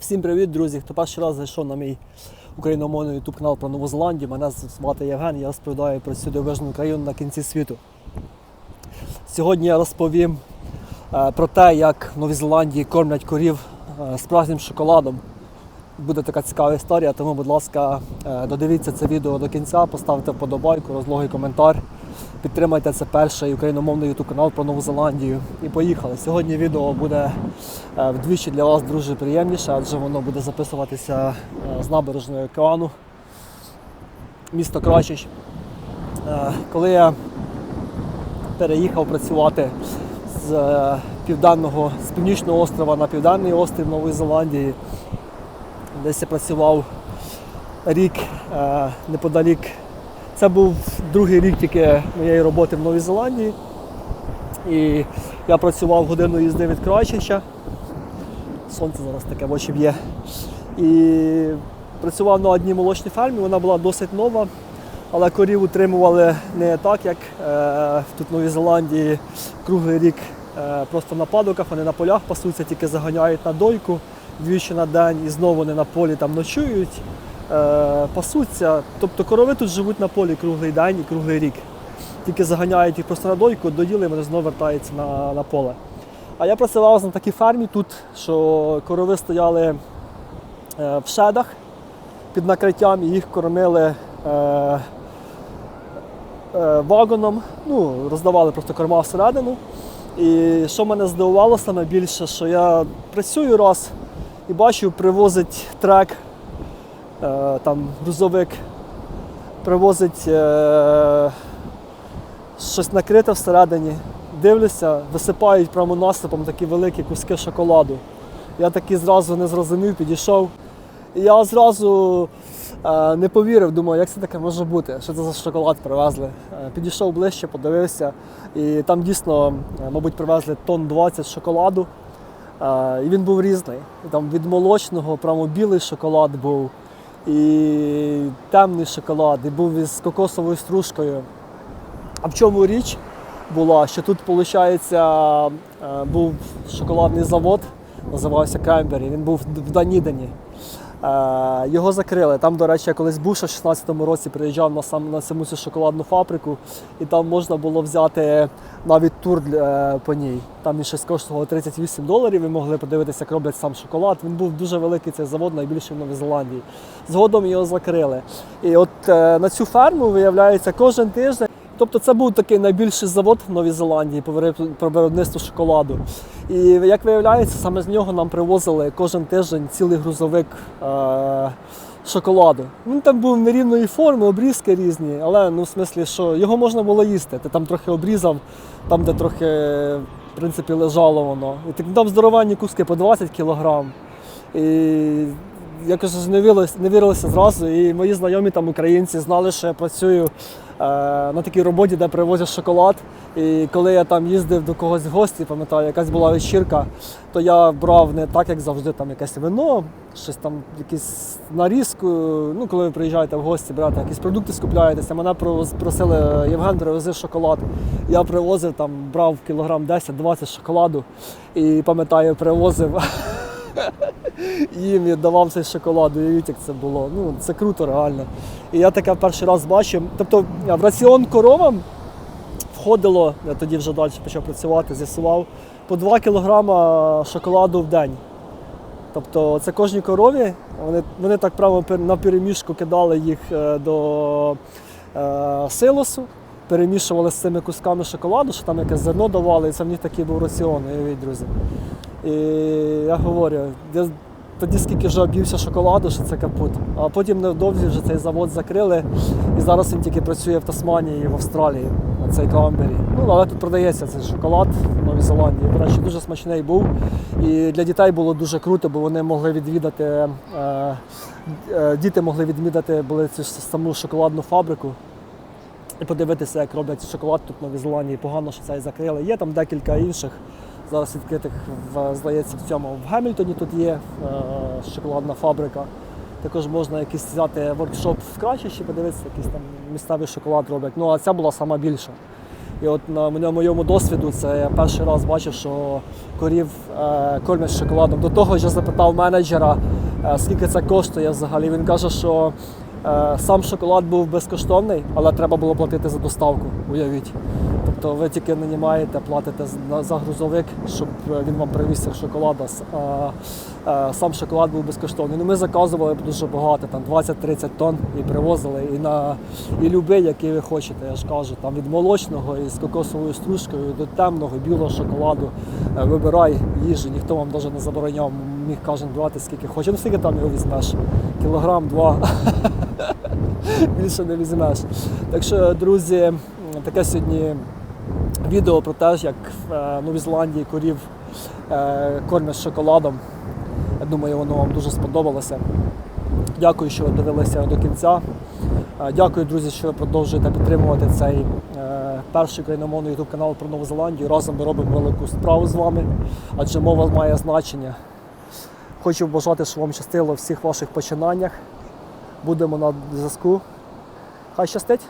Всім привіт, друзі! Хто перший раз зайшов на мій україномовний YouTube канал про Нову Зеландію. Мене звати Євген, я розповідаю про цю дивижну країну на кінці світу. Сьогодні я розповім е, про те, як в Новій Зеландії кормлять корів е, справжнім шоколадом. Буде така цікава історія, тому, будь ласка, е, додивіться це відео до кінця, поставте вподобайку, розлогий коментар. Підтримайте це перший україномовний YouTube канал про Нову Зеландію. І поїхали. Сьогодні відео буде е, вдвічі для вас дуже приємніше, адже воно буде записуватися е, з набережної океану, місто Крачич. Е, Коли я переїхав працювати з південного, з північного острова на південний острів Нової Зеландії, десь я працював рік неподалік. Це був другий рік тільки моєї роботи в Новій Зеландії. І я працював годину їзди від Крайчича. Сонце зараз таке в очі б'є. І працював на одній молочній фермі, вона була досить нова, але корів утримували не так, як е, тут в Новій Зеландії круглий рік е, просто на падоках, вони на полях пасуться, тільки заганяють на дойку двічі на день і знову вони на полі там ночують, пасуться. Тобто корови тут живуть на полі круглий день і круглий рік. Тільки заганяють їх просто на дойку, доїли, вони знову вертаються на, на поле. А я працював на такій фермі тут, що корови стояли е, в шедах під накриттям і їх кормили е, е, вагоном, ну, роздавали просто корма всередину. І що мене здивувало саме більше, що я працюю раз і бачу, привозить трек, е, там грузовик, привозить е, щось накрите всередині. Дивлюся, висипають прямо насипом такі великі куски шоколаду. Я таки зразу не зрозумів, підійшов. І я зразу е, не повірив, думаю, як це таке може бути, що це за шоколад привезли. Е, підійшов ближче, подивився, і там дійсно, е, мабуть, привезли тонн 20 шоколаду. Е, і він був різний. Там від молочного, прямо білий шоколад був, і темний шоколад, і був із кокосовою стружкою. А в чому річ була, що тут, виходить, був шоколадний завод, називався Кембері, він був в Данідені. Е, Його закрили. Там, до речі, я колись був ще в 16-му році, приїжджав на сам на саму цю шоколадну фабрику, і там можна було взяти навіть тур для- по ній. Там він щось коштувало 38 доларів. Ви могли подивитися, як роблять сам шоколад. Він був дуже великий цей завод, найбільший в Новій Зеландії. Згодом його закрили. І от е, на цю ферму виявляється кожен тиждень. Тобто це був такий найбільший завод в Новій Зеландії по виробництву- шоколаду. І як виявляється, саме з нього нам привозили кожен тиждень цілий грузовик е- шоколаду. Він там був нерівної форми, обрізки різні, але ну в смислі, що його можна було їсти. Ти там трохи обрізав, там, де трохи в принципі лежало воно. І так, там здоровенні куски по 20 кілограм. І якось не вірилося, не вірилося зразу. І мої знайомі там українці знали, що я працюю на такій роботі, де привозять шоколад. І коли я там їздив до когось в гості, пам'ятаю, якась була вечірка, то я брав не так, як завжди, там якесь вино, щось там, якісь нарізку. Ну, коли ви приїжджаєте в гості, брати якісь продукти скупляєтеся. Мене просили Євген, привези шоколад. Я привозив там, брав кілограм 10-20 шоколаду і пам'ятаю, привозив. їм і давав цей шоколад, уявіть, як це було. Ну, це круто, реально. І я таке перший раз бачив. Тобто в раціон коровам входило, я тоді вже далі почав працювати, з'ясував, по 2 кілограма шоколаду в день. Тобто це кожній корові, вони, вони так прямо на переміжку кидали їх е, до е, силосу, перемішували з цими кусками шоколаду, що там якесь зерно давали, і це в них такий був раціон, уявіть, друзі. І я говорю, я тоді скільки вже об'ївся шоколаду, що це капут. А потім невдовзі вже цей завод закрили, і зараз він тільки працює в Тасманії і в Австралії, на цей Камбері. Ну, але тут продається цей шоколад в Новій Зеландії. До речі, дуже смачний був. І для дітей було дуже круто, бо вони могли відвідати, е, е, діти могли відвідати були цю саму шоколадну фабрику. І подивитися, як роблять шоколад тут в Новій Зеландії. Погано, що це закрили. Є там декілька інших зараз відкритих, в, здається, в цьому. В Гемільтоні тут є е, шоколадна фабрика. Також можна якийсь взяти воркшоп в Крачищі, подивитися, якийсь там місцевий шоколад роблять. Ну а ця була сама більша. І от на моєму досвіду це я перший раз бачив, що корів е, кормять шоколадом. До того я запитав менеджера, е, скільки це коштує взагалі. Він каже, що сам шоколад був безкоштовний, але треба було платити за доставку, уявіть. Тобто ви тільки нанімаєте, платите за грузовик, щоб е, він вам привіз шоколад, е, сам шоколад був безкоштовний. Ну, ми заказували дуже багато, там 20-30 тонн і привозили. І на і любий, який ви хочете, я ж кажу, там від молочного і з кокосовою стружкою до темного, білого шоколаду. Е, Вибирай їжу, ніхто вам навіть не забороняв, міг кожен брати скільки хоче. Ну скільки там його візьмеш? Кілограм, два. Більше не візьмеш. Так що, друзі, таке сьогодні відео про те, як в е, Новій Зеландії корів е, кормять шоколадом. Я думаю, воно вам дуже сподобалося. Дякую, що ви дивилися до кінця. Е, Дякую, друзі, що ви продовжуєте підтримувати цей перший україномовний YouTube канал про Нову Зеландію. Разом ми робимо велику справу з вами, адже мова має значення. Хочу бажати, щоб вам щастило в всіх ваших починаннях. Будемо на зв'язку. Хай щастить!